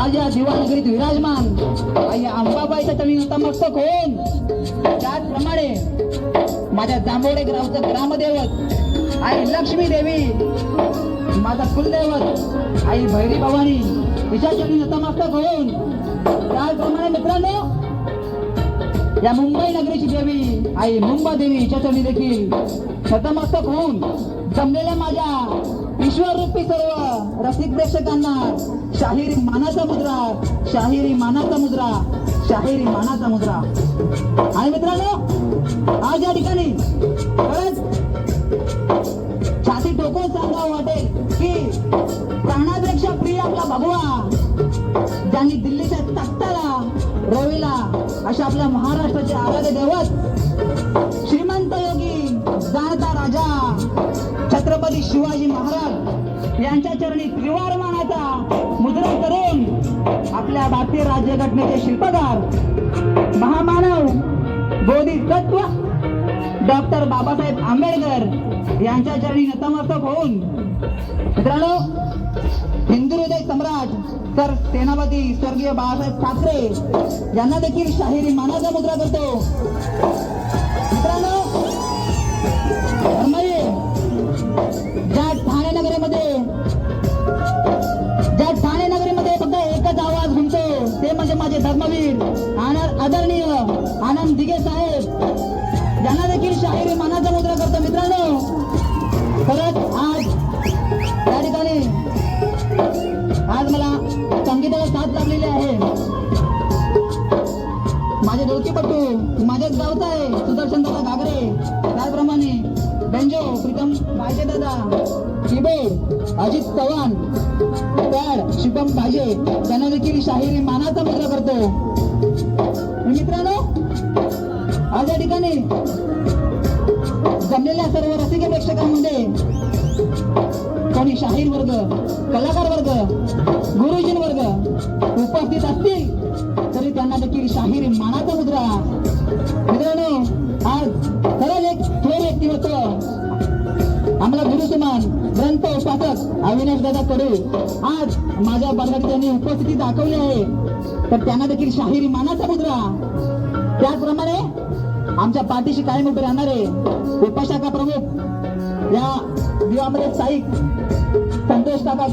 आज या विराजमान. आई अंबाबाईचा तळी नतमस्तक होऊन त्याचप्रमाणे माझ्या जांभोडे गावचं ग्रामदैवत आई लक्ष्मी देवी माझा कुलदैवत आई भैरी भवानी तिच्या चरणी नतमस्तक होऊन त्याचप्रमाणे मित्रांनो या मुंबई नगरीची देवी आई मुंबा देवी हिच्या देखील नतमस्तक होऊन जमलेल्या माझ्या विश्वरूपी सर्व रसिक प्रेक्षकांना शाहिरी मानाचा मुद्रा शाहिरी मानाचा मुद्रा शाहिरी मानाचा मुद्रा. आणि मित्रांनो आज या ठिकाणी खरंच छाती टोकून सांगावं वाटेल की प्राणापेक्षा प्रिय आपला भगवा ज्यांनी दिल्लीच्या तख्ताला रवीला अशा आपल्या महाराष्ट्राचे आराध्य दैवत श्रीमंत योगी जाणता राजा छत्रपती शिवाजी महाराज यांच्या चरणी त्रिवार मानाचा मुद्रा करून आपल्या भारतीय राज्यघटनेचे शिल्पकार महामानव बोधी डॉक्टर बाबासाहेब आंबेडकर यांच्या चरणी नतमस्तक होऊन मित्रांनो हिंदू हृदय सम्राट तर सेनापती स्वर्गीय बाळासाहेब ठाकरे यांना देखील शाहिरी मानाचा मुद्रा करतो. मित्रांनो माझे धर्मवीर आनंद आदरणीय आनंद दिगे साहेब. ज्यांना देखील शाहीर मानाचा मुद्रा करतो मित्रांनो. परत आज या ठिकाणी आज मला संगीताला साथ लाभलेली आहे. माझे डोकेपट्टू माझ्याच गावचा आहे सुदर्शन दादा घागरे. त्याचप्रमाणे बेंजो प्रीतम पाहिजे दादा. चिबे अजित चव्हाण पॅड शुभम पाजे त्यांना देखील शाहिरी मानाचा मुद्रा करतो. मित्रांनो आज या ठिकाणी जमलेल्या सर्व रसिक प्रेक्षकांमध्ये कोणी शाहीर वर्ग कलाकार वर्ग गुरुजन वर्ग उपस्थित असतील तरी त्यांना देखील शाहीर मानाचा मुद्रा. मित्रांनो आज खरंच एक थोर व्यक्तिमत्व. अविनाश दादा कडे आज माझ्या वर्गात त्यांनी उपस्थिती दाखवली आहे. तर त्यांना देखील शाहिरी मानाचा मुद्रा. त्याचप्रमाणे आमच्या पाठीशी कायम उभे राहणारे उपशाखा प्रमुख या दिवामध्ये साईक संतोष काका